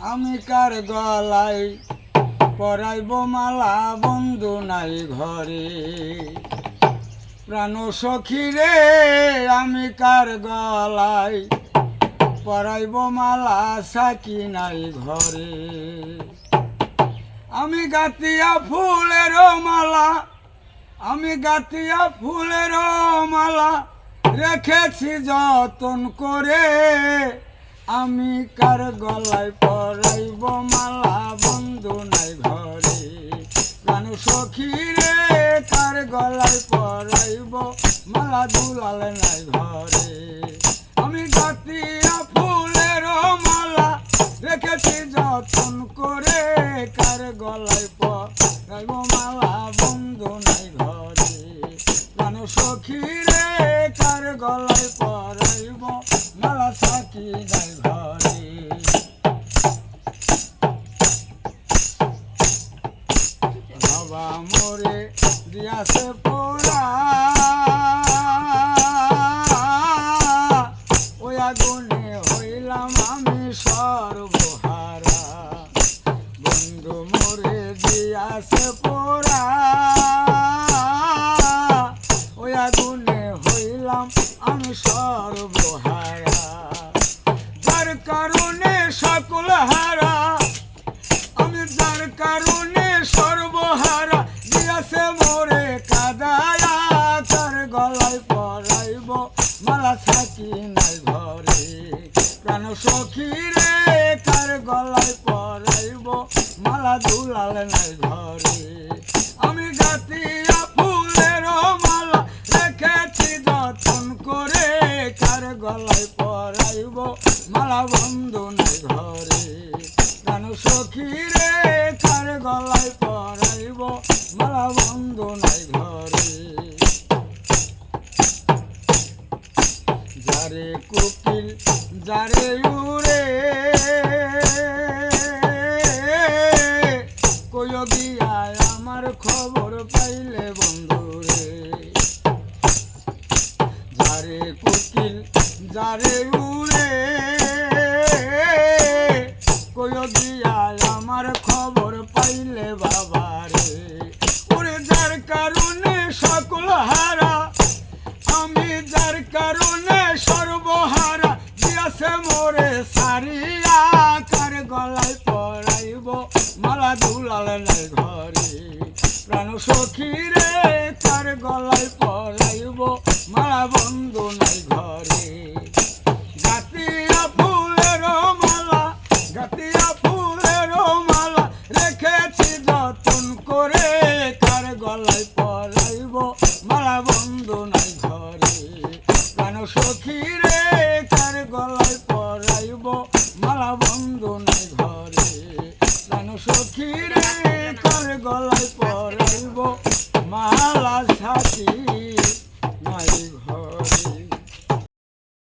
আমি কার গলায় পরাইব মালা, বন্ধু নাই ঘরে? প্রাণ সখী রে, আমি কার গলায় পরাইব মালা, সাকি নাই ঘরে? আমি গাতিয়া ফুলের মালা, আমি গাতিয়া ফুলের মালা, রেখেছি যতন করে। আমি কার গলায় পরাইব মালা? বন্ধু নাই ঘরে। প্রাণ সখী রে, কার গলায় পরাইব মালা? দুলাল নাই ঘরে। আমি গাতিয়া ফুলের মালা রেখেছি যতন করে। কার গলায় পরাইব মালা? বন্ধু নাই ঘরে। প্রাণ সখী রে, কার গলায় পরাইব মালা? সাকি নাই বাবা মোরে দিয়াছে পোড়া। ওই আগুনে হইলাম আমি সর্বহারা। বন্ধু মোরে দিয়াছে পোড়া। ওই আগুনে হইলাম আমি সর্বহারা। যার কারণে সকল হারা, আমি যার কারণে প্রাণ সখী রে তার গলায় পরাইব? মালা দুলাল নাই ঘরে। আমি গাতিয়া ফুলের মালা রেখেছি যতন করে। কার গলায় পরাইব? মালা বন্ধু নাই ঘরে। প্রাণ সখী রে কার গলায় যারে কোকিল যারে উরে কইল গিয়ায় আমার খবর পাইলে বন্ধুরে যারে কোকিল যারে উড়ে। দিয়াছে মোরে সারিয়া কার গলায় পরাইব, মালা দুলাল নাই ঘরে প্রাণ সখী রে কার গলায় পরাইব, মালা বন্ধু নাই ঘরে গাতিয়া ফুলের মালা, গাতিয়া ফুলের মালা, রেখেছি যতন করে কার গলায় পরাইব, মালা বন্ধু মালা বন্ধনে ঘরে প্রাণ সখী গলায় পরাইব